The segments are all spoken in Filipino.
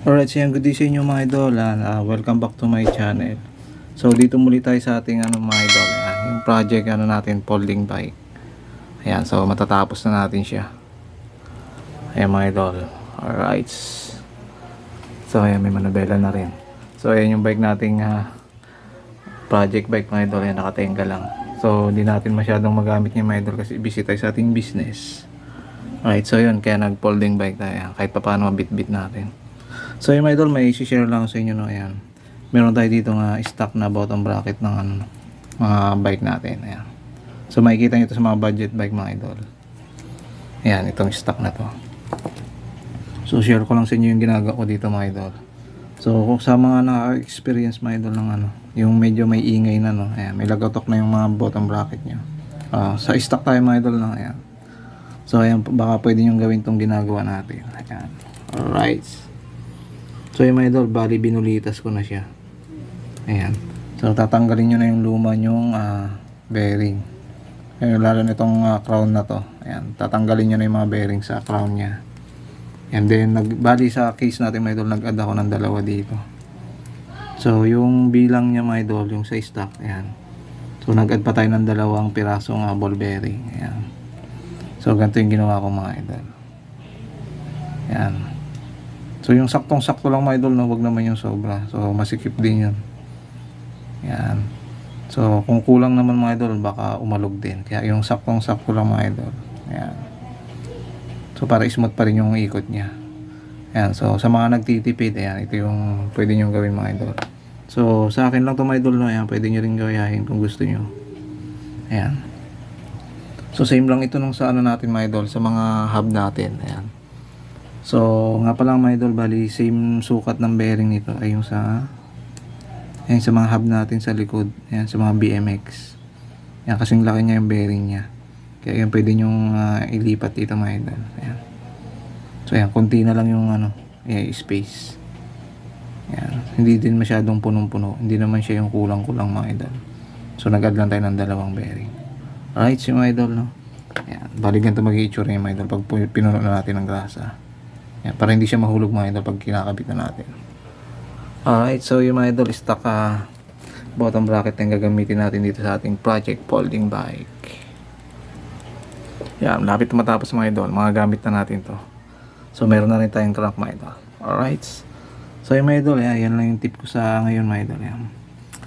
Alright, so good day sa inyo mga idol. and, ah, welcome back to my channel. So dito muli tayo sa ating ano mga idol. Ayan, yung project ano natin, folding bike. Ayan, so matatapos na natin siya. Ayan mga idol. Alright. So ayan, may manabela na rin. So ayan yung bike nating ah, project bike mga idol. Ayan, nakatenga lang. So hindi natin masyadong magamit niya mga idol kasi busy tayo sa ating business. Alright, so yun, kaya nag-folding bike tayo. Kahit pa paano mabit-bit natin. So yung idol, may isi-share lang sa inyo no, ayan. Meron tayo dito nga stock na bottom bracket ng ano, mga bike natin, ayan. So makikita nyo ito sa mga budget bike mga idol. Ayan, itong stock na to. So share ko lang sa inyo yung ginagawa ko dito mga idol. So kung sa mga naka-experience mga idol ng ano, yung medyo may ingay na no, ayan, may lagatok na yung mga bottom bracket nyo. Ah, sa stock tayo mga idol na, ayan. So ayan, baka pwede nyo gawin tong ginagawa natin. Ayan. Alright. So yung mga idol, bali binulitas ko na siya. Ayan. So tatanggalin nyo na yung luma nyong ah, bearing. Ayan, lalo nitong ah, crown na to. Ayan, tatanggalin nyo na yung mga bearing sa crown niya. And then, nag, bali sa case natin mga idol, nag-add ako ng dalawa dito. So yung bilang niya mga idol, yung sa stock, ayan. So nag-add pa tayo ng dalawang pirasong ah, ball bearing. Ayan. So ganito yung ginawa ko mga idol. Ayan. So yung saktong-sakto lang mga idol, no, wag naman yung sobra. So masikip din yun. Yan. So kung kulang naman mga idol, baka umalog din. Kaya yung saktong-sakto lang mga idol. Yan. So para smooth pa rin yung ikot niya. Yan. So sa mga nagtitipid, ayan, ito yung pwede nyo gawin mga idol. So sa akin lang to mga idol, no, ayan, pwede nyo rin gawain kung gusto nyo. Ayan. So same lang ito nung sa ano natin mga idol, sa mga hub natin. Ayan. So, nga pala mga idol, bali same sukat ng bearing nito ay yung sa ayan, sa mga hub natin sa likod. Ayan, sa mga BMX. Ayan, kasing laki niya yung bearing niya. Kaya yan pwede nyong ah, ilipat dito mga idol. Ayan. So, ayan, konti na lang yung ano, eh, space. Ayan. Hindi din masyadong punong-puno. Hindi naman siya yung kulang-kulang mga idol. So, nag-add lang tayo ng dalawang bearing. Alright, si mga idol, no? Ayan. Bali ganito mag-i-itsura yung mga idol pag pinuno na natin ng grasa. Yan, para hindi siya mahulog mga idol pag kinakabit na natin. Alright, so yung mga idol, stock ah, bottom bracket yung gagamitin natin dito sa ating project folding bike. Yan, lapit na matapos mga idol, mga gamit na natin to. So meron na rin tayong crank mga idol. Alright. So yung mga idol, yan, yan lang yung tip ko sa ngayon mga idol. Yan.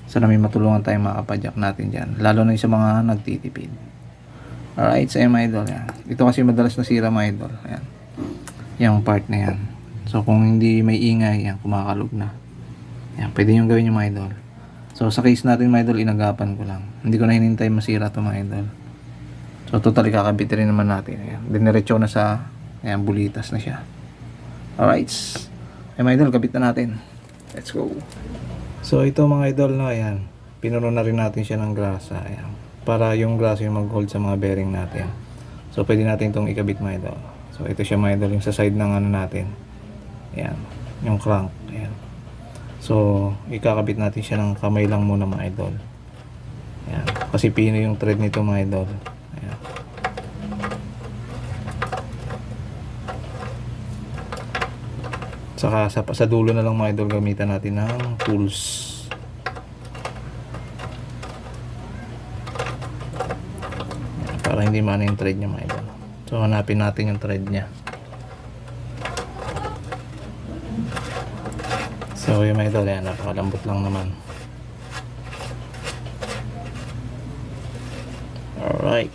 Sana may matulungan tayong mga kapadyak natin dyan. Lalo na yung sa mga nagtitipid. Alright, so mga idol. Yan. Ito kasi madalas nasira mga idol. Yan yung part na yan. So, kung hindi may ingay, yan, kumakalog na. Yan, pwede nyo gawin yung mga idol. So, sa case natin mga idol, inagapan ko lang. Hindi ko na hinintay masira to mga idol. So, totally kakabit rin naman natin. Ayan. Diniretso na sa, ayan, bulitas na siya. Alright. Ay mga idol, kabit na natin. Let's go. So, ito mga idol na, ayan. Pinuno na rin natin siya ng grasa. Ayan. Para yung grasa yung mag-hold sa mga bearing natin. So, pwede natin itong ikabit mga idol. So, ito siya mga idol, yung sa side ng ano natin. Ayan, yung crank. Ayan. So, ikakabit natin siya ng kamay lang muna mga idol. Ayan. Kasi pino yung thread nito mga idol. Saka sa, sa dulo na lang mga idol gamitan natin ng tools. Para hindi maano yung thread niya mga idol. So hanapin natin yung thread niya. So yung mga idol yan, napakalambot lang naman. Alright.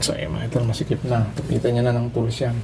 So yung mga masikip na. Tupitan niya na ng tools yan.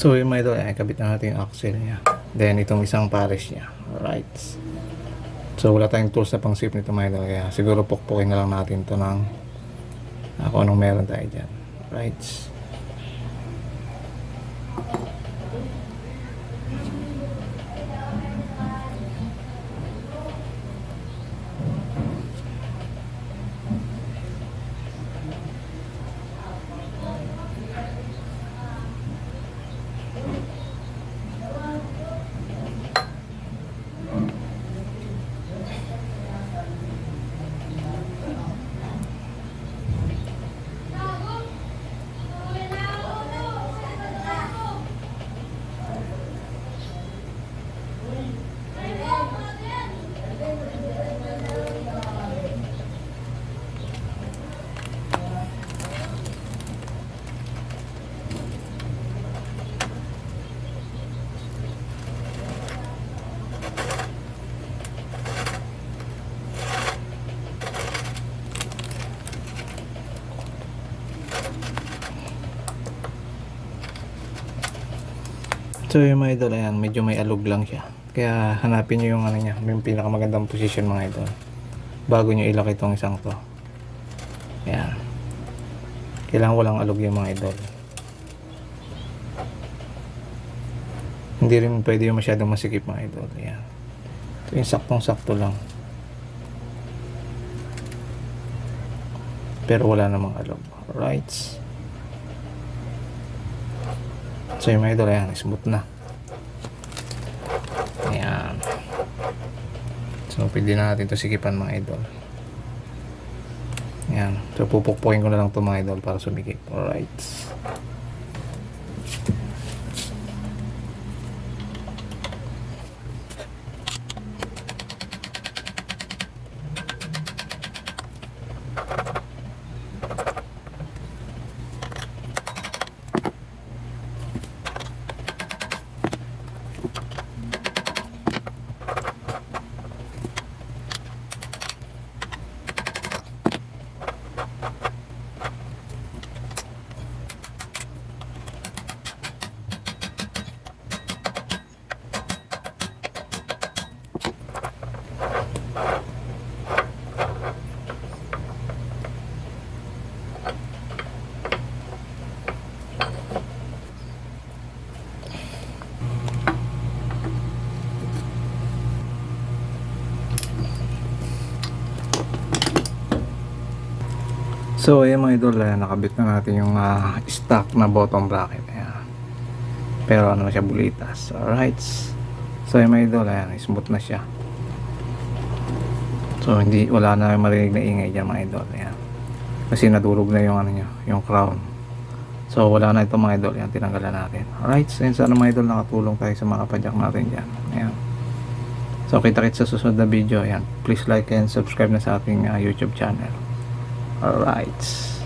So yung mga idol, ay na natin yung axle niya. Then itong isang pares niya. Alright. So wala tayong tools na pang sweep nito mga idol. Kaya siguro pukpukin na lang natin to ng ako anong meron tayo dyan. Alright. So yung mga idol, ayan, medyo may alog lang siya. Kaya hanapin nyo yung ano niya, yung pinakamagandang position mga idol. Bago nyo ilak itong isang to. Ayan. Kailangan walang alog yung mga idol. Hindi rin pwede yung masyadong masikip mga idol. Ayan. Ito yung saktong-sakto lang. Pero wala namang alog. Alright. So yung mga idol, ayan, smooth na. Ayan. So, pwede na natin ito sikipan mga idol. Ayan. So, pupukpukin ko na lang ito mga idol para sumikip. Alright. So, ayan mga idol, ayan, nakabit na natin yung ah, stock na bottom bracket. Ayan. Pero ano siya, bulitas. Alright. So, ayan mga idol, ayan, smooth na siya. So, hindi, wala na marinig na ingay dyan mga idol. Ayan. Kasi nadurog na yung ano nyo, yung crown. So, wala na ito mga idol. Ayan, tinanggalan natin. Alright. So, ayan, sana mga idol nakatulong tayo sa mga kapadyak natin dyan. Ayan. So, kita-kits sa susunod na video. Ayan. Please like and subscribe na sa ating ah, YouTube channel. Alright.